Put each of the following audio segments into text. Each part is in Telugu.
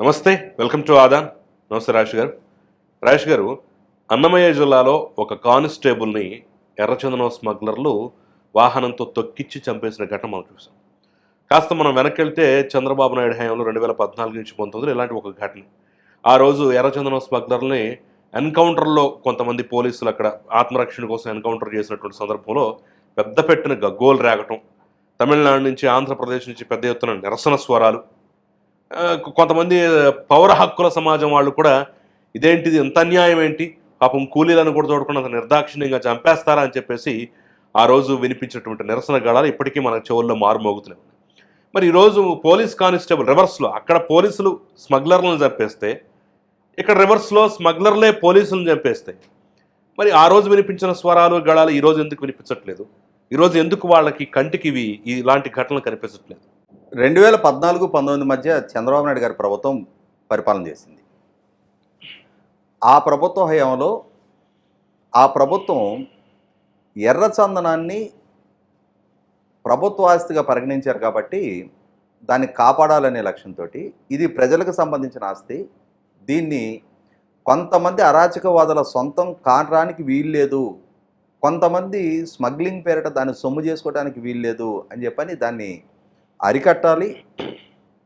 నమస్తే వెల్కమ్ టు ఆదాన్. నమస్తే రాజేష్ గారు. రాజేష్ గారు అన్నమయ్య జిల్లాలో ఒక కానిస్టేబుల్ని ఎర్రచందనం స్మగ్లర్లు వాహనంతో తొక్కిచ్చి చంపేసిన ఘటన మనం చూసాం. కాస్త మనం వెనక్కి వెళ్తే చంద్రబాబు నాయుడు హయాంలో రెండు వేల పద్నాలుగు నుంచి పంతొమ్మిది ఇలాంటి ఒక ఘటన. ఆ రోజు ఎర్రచందనం స్మగ్లర్ని ఎన్కౌంటర్లో కొంతమంది పోలీసులు అక్కడ ఆత్మరక్షణ కోసం ఎన్కౌంటర్ చేసినటువంటి సందర్భంలో పెద్ద పెట్టిన గగ్గోలు రేగటం. తమిళనాడు నుంచి ఆంధ్రప్రదేశ్ నుంచి పెద్ద ఎత్తున నిరసన స్వరాలు. కొంతమంది పౌర హక్కుల సమాజం వాళ్ళు కూడా ఇదేంటిది ఎంత అన్యాయం ఏంటి? పాపం కూలీలను కూడా చూడకుండా నిర్దాక్షిణ్యంగా చంపేస్తారా అని చెప్పేసి ఆ రోజు వినిపించినటువంటి నిరసన గళాలు ఇప్పటికీ మన చెవుల్లో మారుమోగుతున్నాయి. మరి ఈరోజు పోలీస్ కానిస్టేబుల్ రివర్స్లో అక్కడ పోలీసులు స్మగ్లర్లను చంపేస్తే ఇక్కడ రివర్స్లో స్మగ్లర్లే పోలీసులను చంపేస్తే మరి ఆ రోజు వినిపించిన స్వరాలు గళాలు ఈరోజు ఎందుకు వినిపించట్లేదు? ఈరోజు ఎందుకు వాళ్ళకి కంటికి ఇవి ఇలాంటి ఘటనలు కనిపించట్లేదు? రెండు వేల పద్నాలుగు పంతొమ్మిది మధ్య చంద్రబాబు నాయుడు గారి ప్రభుత్వం పరిపాలన చేసింది. ఆ ప్రభుత్వ హయాంలో ఆ ప్రభుత్వం ఎర్రచందనాన్ని ప్రభుత్వ ఆస్తిగా పరిగణించారు కాబట్టి దాన్ని కాపాడాలనే లక్ష్యంతో ఇది ప్రజలకు సంబంధించిన ఆస్తి. దీన్ని కొంతమంది అరాచకవాదుల సొంతం కానరానికి వీల్లేదు. కొంతమంది స్మగ్లింగ్ పేరిట దాన్ని సొమ్ము చేసుకోవడానికి వీల్లేదు అని చెప్పని దాన్ని అరికట్టాలి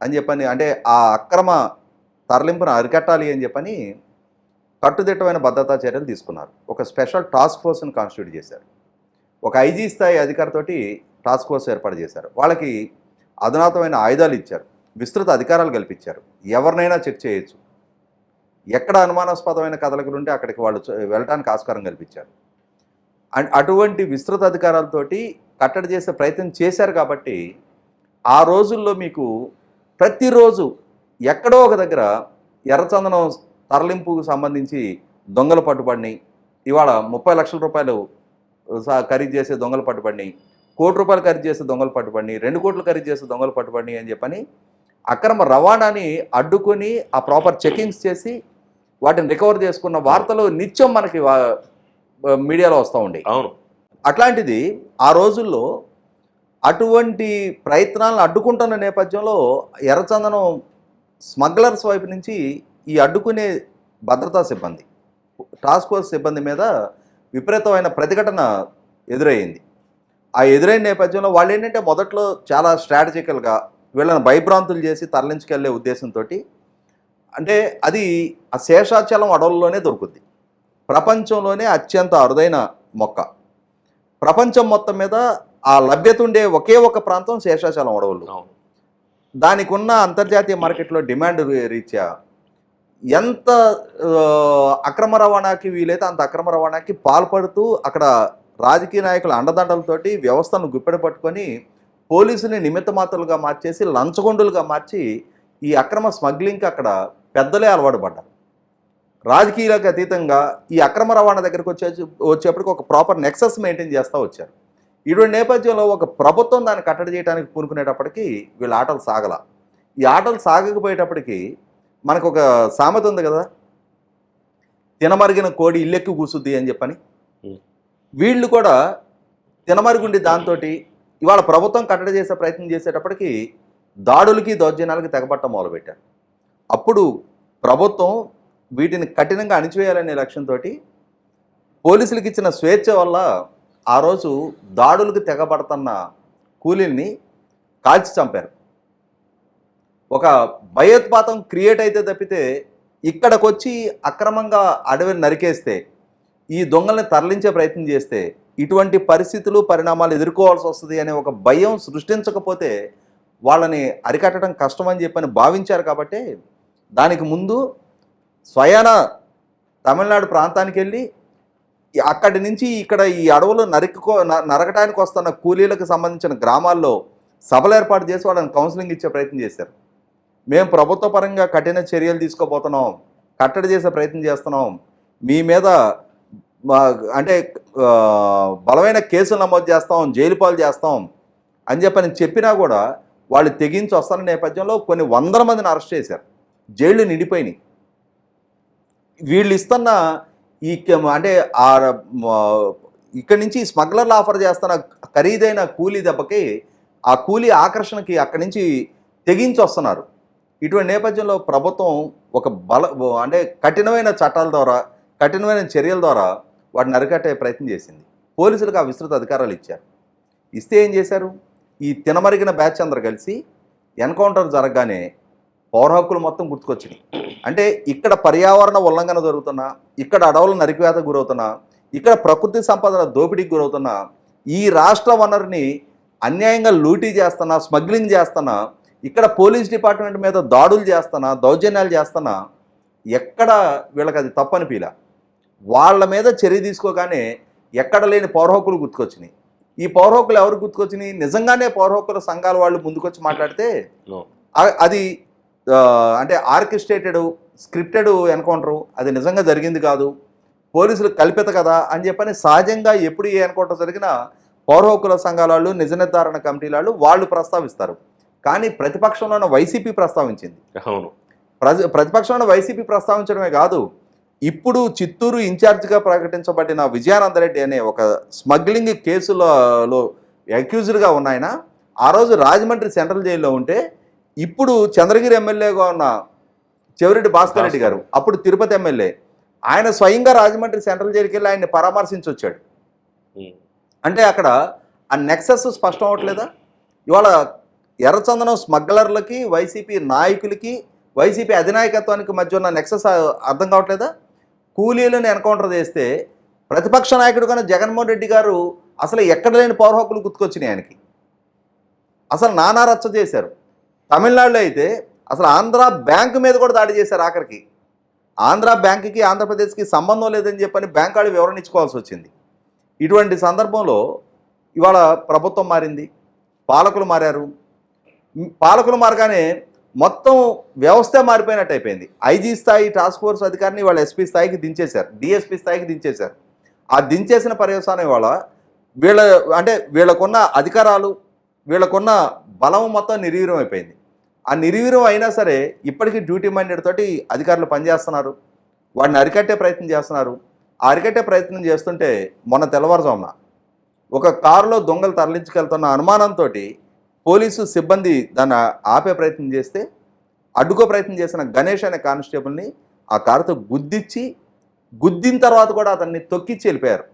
అని చెప్పని అంటే ఆ అక్రమ తరలింపును అరికట్టాలి అని చెప్పని కట్టుదిట్టమైన భద్రతా చర్యలు తీసుకున్నారు. ఒక స్పెషల్ టాస్క్ ఫోర్స్ని కాన్స్టిట్యూట్ చేశారు. ఒక ఐజీ స్థాయి అధికారితోటి టాస్క్ ఫోర్స్ ఏర్పాటు చేశారు. వాళ్ళకి అధునాతమైన ఆయుధాలు ఇచ్చారు. విస్తృత అధికారాలు కల్పించారు. ఎవరినైనా చెక్ చేయొచ్చు. ఎక్కడ అనుమానాస్పదమైన కథలకులు ఉంటే అక్కడికి వాళ్ళు వెళ్ళటానికి ఆస్కారం కల్పించారు. అండ్ అటువంటి విస్తృత అధికారాలతోటి కట్టడి చేసే ప్రయత్నం చేశారు కాబట్టి ఆ రోజుల్లో మీకు ప్రతిరోజు ఎక్కడో ఒక దగ్గర ఎర్రచందనం తరలింపుకు సంబంధించి దొంగలు పట్టుబడినాయి. ఇవాళ ముప్పై లక్షల రూపాయలు ఖరీదు చేసే దొంగలు పట్టుబడినాయి. కోటి రూపాయలు ఖరీదు చేసే దొంగలు పట్టుబడినాయి. రెండు కోట్లు ఖరీదు చేసే దొంగలు పట్టుబడినాయి అని చెప్పని అక్రమ రవాణాని అడ్డుకొని ఆ ప్రాపర్ చెకింగ్స్ చేసి వాటిని రికవర్ చేసుకున్న వార్తలు నిత్యం మనకి మీడియాలో వస్తూ ఉండేవి అవును. అట్లాంటిది ఆ రోజుల్లో అటువంటి ప్రయత్నాలను అడ్డుకుంటున్న నేపథ్యంలో ఎర్రచందనం స్మగ్లర్స్ వైపు నుంచి ఈ అడ్డుకునే భద్రతా సిబ్బంది టాస్క్ ఫోర్స్ సిబ్బంది మీద విపరీతమైన ప్రతిఘటన ఎదురయ్యింది. ఆ ఎదురైన నేపథ్యంలో వాళ్ళు ఏంటంటే మొదట్లో చాలా స్ట్రాటజికల్గా వీళ్ళని భయభ్రాంతులు చేసి తరలించుకెళ్ళే ఉద్దేశంతో అంటే అది ఆ శేషాచలం అడవుల్లోనే దొరుకుద్ది. ప్రపంచంలోనే అత్యంత అరుదైన మొక్క. ప్రపంచం మొత్తం మీద ఆ లభ్యత ఉండే ఒకే ఒక ప్రాంతం శేషాచలం అడవులు దానికి ఉన్న అంతర్జాతీయ మార్కెట్లో డిమాండ్ రీత్యా ఎంత అక్రమ రవాణాకి వీలైతే అంత అక్రమ రవాణాకి పాల్పడుతూ అక్కడ రాజకీయ నాయకుల అండదండలతోటి వ్యవస్థను గుప్పెడ పట్టుకొని పోలీసుని నిమిత్త మాత్రలుగా మార్చేసి లంచగొండులుగా మార్చి ఈ అక్రమ స్మగ్లింగ్కి అక్కడ పెద్దలే అలవాటు పడ్డారు. రాజకీయాలకు అతీతంగా ఈ అక్రమ రవాణా దగ్గరికి వచ్చే వచ్చేప్పటికి ఒక ప్రాపర్ నెక్సెస్ మెయింటైన్ చేస్తూ వచ్చారు. ఇటువంటి నేపథ్యంలో ఒక ప్రభుత్వం దాన్ని కట్టడి చేయడానికి పూనుకునేటప్పటికి వీళ్ళ ఆటలు సాగల. ఈ ఆటలు సాగకపోయేటప్పటికి మనకు ఒక సామెత ఉంది కదా? తినమరిగిన కోడి ఇల్లెక్కి కూసుద్ది అని చెప్పని. వీళ్ళు కూడా తినమరుగుండి దాంతో ఇవాళ ప్రభుత్వం కట్టడి చేసే ప్రయత్నం చేసేటప్పటికి దాడులకి దౌర్జన్యాలకి తెగపట్టం మొదలుపెట్టారు. అప్పుడు ప్రభుత్వం వీటిని కఠినంగా అణిచివేయాలనే లక్ష్యంతో పోలీసులకు ఇచ్చిన స్వేచ్ఛ వల్ల ఆ రోజు దాడులకు తెగబడుతున్న కూలీల్ని కాల్చి చంపారు. ఒక భయోత్పాతం క్రియేట్ అయితే తప్పితే ఇక్కడికొచ్చి అక్రమంగా అడవిని నరికేస్తే ఈ దొంగల్ని తరలించే ప్రయత్నం చేస్తే ఇటువంటి పరిస్థితులు పరిణామాలు ఎదుర్కోవాల్సి వస్తుంది అనే ఒక భయం సృష్టించకపోతే వాళ్ళని అరికట్టడం కష్టమని చెప్పని భావించారు కాబట్టి దానికి ముందు స్వయాన తమిళనాడు ప్రాంతానికి వెళ్ళి అక్కడి నుంచి ఇక్కడ ఈ అడవులు నరికో నరకటానికి వస్తున్న కూలీలకు సంబంధించిన గ్రామాల్లో సభలు ఏర్పాటు చేసి వాళ్ళని కౌన్సిలింగ్ ఇచ్చే ప్రయత్నం చేశారు. మేము ప్రభుత్వ పరంగా కఠిన చర్యలు తీసుకోబోతున్నాం కట్టడి చేసే ప్రయత్నం చేస్తున్నాం. మీ మీద అంటే బలమైన కేసులు నమోదు చేస్తాం జైలు పాలు చేస్తాం అని చెప్పని చెప్పినా కూడా వాళ్ళు తెగించి వస్తున్న నేపథ్యంలో కొన్ని వందల మందిని అరెస్ట్ చేశారు. జైళ్ళు నిండిపోయినాయి. వీళ్ళు ఇస్తున్న ఈ అంటే ఆ ఇక్కడి నుంచి స్మగ్లర్లు ఆఫర్ చేస్తున్న ఖరీదైన కూలీ దెబ్బకి ఆ కూలీ ఆకర్షణకి అక్కడి నుంచి తెగించి వస్తున్నారు ఇటువంటి నేపథ్యంలో ప్రభుత్వం ఒక బల అంటే కఠినమైన చట్టాల ద్వారా కఠినమైన చర్యల ద్వారా వాటిని అరికట్టే ప్రయత్నం చేసింది. పోలీసులకు ఆ విస్తృత అధికారాలు ఇచ్చారు. ఇస్తే ఏం చేశారు? ఈ తినమరిగిన బ్యాచ్ అందరు కలిసి ఎన్కౌంటర్ జరగగానే పౌర హక్కులు మొత్తం గుర్తుకొచ్చినాయి. అంటే ఇక్కడ పర్యావరణ ఉల్లంఘన జరుగుతున్నా ఇక్కడ అడవుల నరికివేత గురవుతున్నా ఇక్కడ ప్రకృతి సంపదల దోపిడీకి గురవుతున్నా ఈ రాష్ట్ర వనరుని అన్యాయంగా లూటీ చేస్తున్నా స్మగ్లింగ్ చేస్తున్నా ఇక్కడ పోలీస్ డిపార్ట్మెంట్ మీద దాడులు చేస్తున్నా దౌర్జన్యాలు చేస్తున్నా ఎక్కడ వీళ్ళకి అది తప్పని పీల వాళ్ళ మీద చర్య తీసుకోగానే ఎక్కడ లేని పౌర హక్కులు గుర్తుకొచ్చినాయి. ఈ పౌర హక్కులు ఎవరు గుర్తుకొచ్చినాయి? నిజంగానే పౌర హక్కుల సంఘాల వాళ్ళు ముందుకొచ్చి మాట్లాడితే అది అంటే ఆర్కెస్ట్రేటెడ్ స్క్రిప్టెడ్ ఎన్కౌంటరు అది నిజంగా జరిగింది కాదు. పోలీసులు కల్పిత కదా అని చెప్పని సహజంగా ఎప్పుడు ఏ ఎన్కౌంటర్ జరిగినా పౌర హక్కుల సంఘాల వాళ్ళు నిజ నిర్ధారణ కమిటీల వాళ్ళు వాళ్ళు ప్రస్తావిస్తారు. కానీ ప్రతిపక్షంలో ఉన్న వైసీపీ ప్రస్తావించింది. అవును. ప్రజ ప్రతిపక్షంలో వైసీపీ ప్రస్తావించడమే కాదు. ఇప్పుడు చిత్తూరు ఇన్ఛార్జిగా ప్రకటించబడిన విజయానందరెడ్డి అనే ఒక స్మగ్లింగ్ కేసులలో అక్యూజ్డ్గా ఉన్నాయన ఆ రోజు రాజమండ్రి సెంట్రల్ జైల్లో ఉంటే ఇప్పుడు చంద్రగిరి ఎమ్మెల్యేగా ఉన్న చెవిరెడ్డి భాస్కర్ రెడ్డి గారు అప్పుడు తిరుపతి ఎమ్మెల్యే ఆయన స్వయంగా రాజమండ్రి సెంట్రల్ జైలుకి వెళ్ళి ఆయన్ని పరామర్శించి వచ్చాడు. అంటే అక్కడ ఆ నెక్సెస్ స్పష్టం అవ్వట్లేదా? ఇవాళ ఎర్రచందనం స్మగ్లర్లకి వైసీపీ నాయకులకి వైసీపీ అధినాయకత్వానికి మధ్య ఉన్న నెక్సెస్ అర్థం కావట్లేదా? కూలీలను ఎన్కౌంటర్ చేస్తే ప్రతిపక్ష నాయకుడు కన్నా జగన్మోహన్ రెడ్డి గారు అసలు ఎక్కడ లేని పౌర హక్కులు గుర్తుకొచ్చినాయి ఆయనకి. అసలు నానా రచ్చ చేశారు. తమిళనాడులో అయితే అసలు ఆంధ్ర బ్యాంకు మీద కూడా దాడి చేశారు ఆఖరికి. ఆంధ్ర బ్యాంకుకి ఆంధ్రప్రదేశ్కి సంబంధం లేదని చెప్పని బ్యాంక్ వాళ్ళు వివరణ ఇచ్చుకోవాల్సి వచ్చింది. ఇటువంటి సందర్భంలో ఇవాళ ప్రభుత్వం మారింది పాలకులు మారారు. పాలకులు మారగానే మొత్తం వ్యవస్థ మారిపోయినట్టు అయిపోయింది. ఐజీ స్థాయి టాస్క్ ఫోర్స్ అధికారిని వాళ్ళ ఎస్పీ స్థాయికి దించేశారు డిఎస్పీ స్థాయికి దించేశారు. ఆ దించేసిన పర్యవసానం ఇవాళ వీళ్ళ అంటే వీళ్ళకున్న అధికారాలు వీళ్ళకున్న బలం మొత్తం నిర్వీర్యం అయిపోయింది. ఆ నిర్వీర్యం అయినా సరే ఇప్పటికీ డ్యూటీ మైండెడ్ తోటి అధికారులు పనిచేస్తున్నారు. వాడిని అరికట్టే ప్రయత్నం చేస్తున్నారు. అరికట్టే ప్రయత్నం చేస్తుంటే మొన్న తెల్లవారుజామున ఒక కారులో దొంగలు తరలించుకెళ్తున్న అనుమానంతో పోలీసు సిబ్బంది దాన్ని ఆపే ప్రయత్నం చేస్తే అడ్డుకో ప్రయత్నం చేసిన గణేష్ అనే కానిస్టేబుల్ని ఆ కారుతో గుద్దిచ్చి గుద్దిన తర్వాత కూడా అతన్ని తొక్కిచ్చి వెళ్ళిపోయారు.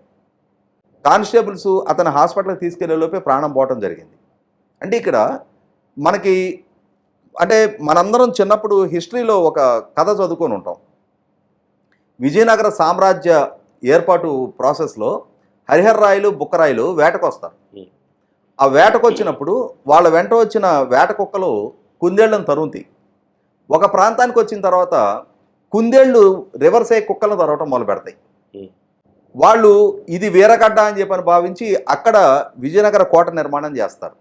కానిస్టేబుల్స్ అతను హాస్పిటల్కి తీసుకెళ్ళే లోపే ప్రాణం పోవటం జరిగింది. అంటే ఇక్కడ మనకి అంటే మనందరం చిన్నప్పుడు హిస్టరీలో ఒక కథ చదువుకొని ఉంటాం. విజయనగర సామ్రాజ్య ఏర్పాటు ప్రాసెస్లో హరిహర రాయలు బుక్కరాయలు వేటకు వస్తారు Hmm. ఆ వేటకు వచ్చినప్పుడు వాళ్ళ వెంట వచ్చిన వేట కుక్కలు కుందేళ్ళను తరుముతాయి ఒక ప్రాంతానికి వచ్చిన తర్వాత కుందేళ్ళు రివర్స్ అయ్యి కుక్కలను తరవటం మొదలు పెడతాయి. వాళ్ళు ఇది వీరగడ్డ అని చెప్పని భావించి అక్కడ విజయనగర కోట నిర్మాణం చేస్తారు.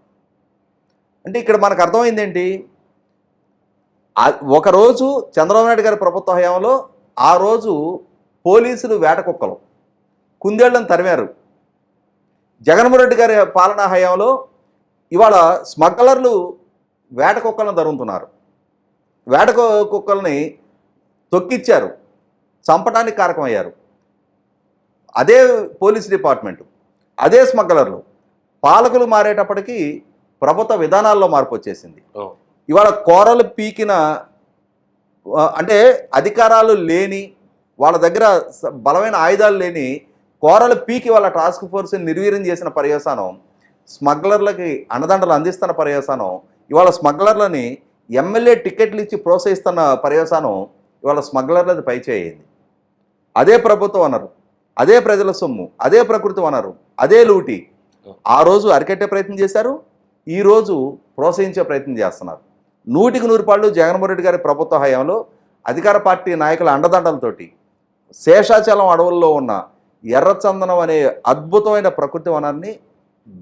అంటే ఇక్కడ మనకు అర్థమైంది ఏంటి? ఒకరోజు చంద్రబాబు నాయుడు గారి ప్రభుత్వ హయాంలో ఆ రోజు పోలీసులు వేట కుక్కలు. కుందేళ్ళను తరిమారు. జగన్మోహన్ రెడ్డి గారి పాలనా హయాంలో ఇవాళ స్మగ్లర్లు వేట కుక్కలను తరుముతున్నారు వేట కుక్కల్ని తొక్కిచ్చారు. చంపడానికి కారకమయ్యారు. అదే పోలీస్ డిపార్ట్మెంట్ అదే స్మగ్లర్లు. పాలకులు మారేటప్పటికీ ప్రభుత్వ విధానాల్లో మార్పు వచ్చేసింది. ఇవాళ కోరలు పీకిన అంటే అధికారాలు లేని వాళ్ళ దగ్గర బలమైన ఆయుధాలు లేని కోరలు పీకి వాళ్ళ టాస్క్ ఫోర్స్ని నిర్వీర్యం చేసిన పర్యవసానం స్మగ్లర్లకి అండదండలు అందిస్తున్న పర్యవసానం ఇవాళ స్మగ్లర్లని ఎమ్మెల్యే టికెట్లు ఇచ్చి ప్రోత్సహిస్తున్న పర్యవసానం ఇవాళ స్మగ్లర్లది పైచేయింది అదే ప్రభుత్వ వనరు అదే ప్రజల సొమ్ము అదే ప్రకృతి వనరు అదే లూటి. ఆ రోజు అరికట్టే ప్రయత్నం చేశారు ఈరోజు ప్రోత్సహించే ప్రయత్నం చేస్తున్నారు. నూటికి నూరు పాళ్ళు జగన్మోహన్ రెడ్డి గారి ప్రభుత్వ హయాంలో అధికార పార్టీ నాయకుల అండదండలతోటి శేషాచలం అడవుల్లో ఉన్న ఎర్రచందనం అనే అద్భుతమైన ప్రకృతి వనాన్ని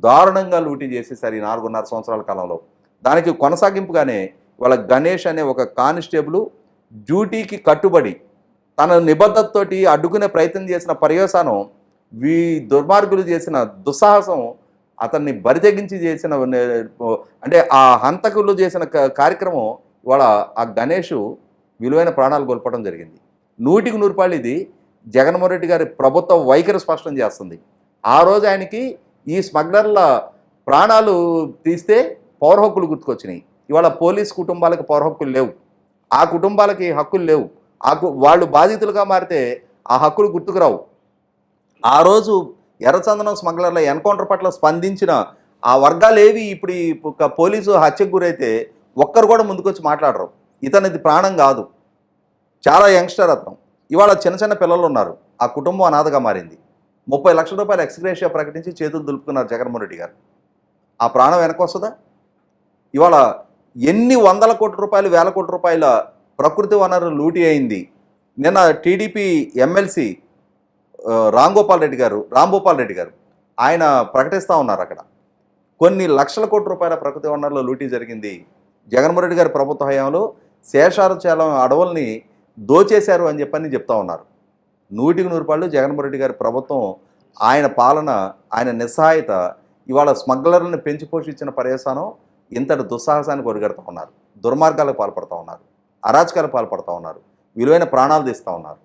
దారుణంగా లూటీ చేసేసారు ఈ నాలుగున్నర సంవత్సరాల కాలంలో. దానికి కొనసాగింపుగానే వాళ్ళ గణేష్ అనే ఒక కానిస్టేబుల్ డ్యూటీకి కట్టుబడి తన నిబద్ధతతోటి అడ్డుకునే ప్రయత్నం చేసిన పర్యవసానం వీ దుర్మార్గులు చేసిన దుస్సాహసం అతన్ని బరితెగించి చేసిన అంటే ఆ హంతకులు చేసిన క- కార్యక్రమం ఇవాళ ఆ గణేష్ విలువైన ప్రాణాలు కోల్పోవడం జరిగింది. నూటికి నూరుపాళ్ళు ఇది జగన్మోహన్ రెడ్డి గారి ప్రభుత్వ వైఖరి స్పష్టం చేస్తుంది. ఆ రోజు ఆయనకి ఈ స్మగ్లర్ల ప్రాణాలు తీస్తే పౌర హక్కులు గుర్తుకొచ్చినాయి. ఇవాళ పోలీస్ కుటుంబాలకు పౌర హక్కులు లేవు. ఆ కుటుంబాలకి హక్కులు లేవు. ఆ కు- వాళ్ళు బాధితులుగా మారితే ఆ హక్కులు గుర్తుకురావు ఆ రోజు ఎర్రచందనం స్మగ్లర్ల ఎన్కౌంటర్ పట్ల స్పందించిన ఆ వర్గాలు ఏవి ఇప్పుడు ఈ ఒక పోలీసు హత్యకు గురైతే ఒక్కరు కూడా ముందుకొచ్చి మాట్లాడరు. ఇతనిది ప్రాణం కాదు. చాలా యంగ్స్టర్ అతను. ఇవాళ చిన్న చిన్న పిల్లలు ఉన్నారు. ఆ కుటుంబం అనాథగా మారింది. ముప్పై లక్షల రూపాయల ఎక్స్గ్రేషియా ప్రకటించి చేతులు దులుపుకున్నారు జగన్మోహన్ రెడ్డి గారు. ఆ ప్రాణం వెనకొస్తుందా? ఇవాళ ఎన్ని వందల కోట్ల రూపాయలు వేల కోట్ల రూపాయల ప్రకృతి వనరులు లూటీ అయింది. నిన్న టీడీపీ ఎమ్మెల్సీ రామ్ గోపాల్ రెడ్డి గారు రామ్ గోపాల్ రెడ్డి గారు ఆయన ప్రకటిస్తూ ఉన్నారు అక్కడ. కొన్ని లక్షల కోట్ల రూపాయల ప్రకృతి వనరుల లూటీ జరిగింది. జగన్మోహన్ రెడ్డి గారి ప్రభుత్వ హయాంలో శేషారచాలం అడవుల్ని దోచేశారు అని చెప్పని చెప్తా ఉన్నారు. నూటికి నూరు రూపాయలు జగన్మోహన్ రెడ్డి గారి ప్రభుత్వం ఆయన పాలన ఆయన నిస్సహాయత ఇవాళ స్మగ్లర్లను పెంచి పోషించిన పర్యవసానం ఇంతటి దుస్సాహసానికి ఒరిగడుతూ ఉన్నారు. దుర్మార్గాలకు పాల్పడుతూ ఉన్నారు. అరాచకాలకు పాల్పడుతూ ఉన్నారు. విలువైన ప్రాణాలు తీస్తూ ఉన్నారు.